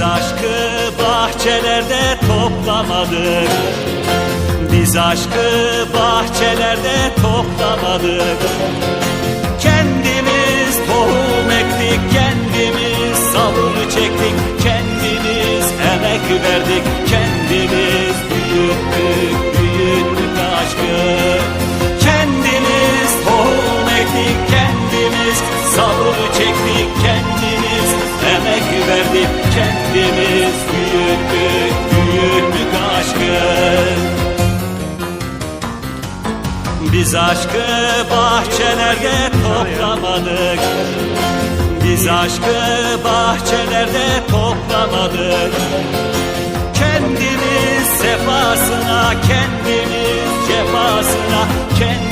Biz aşkı bahçelerde toplamadık. Biz aşkı bahçelerde toplamadık. Kendimiz tohum ektik Kendimiz sabır çektik. Kendimiz emek verdik Kendimiz büyüttük Büyüttük aşkı. Kendimiz tohum ektik Kendimiz sabır çektik. Kendimiz emek verdik Kendimiz büyüttük Büyüttük aşkı. Biz aşkı bahçelerde toplamadık. Biz aşkı bahçelerde toplamadık. Kendimiz sefasına, kendimiz cefasına Kendimiz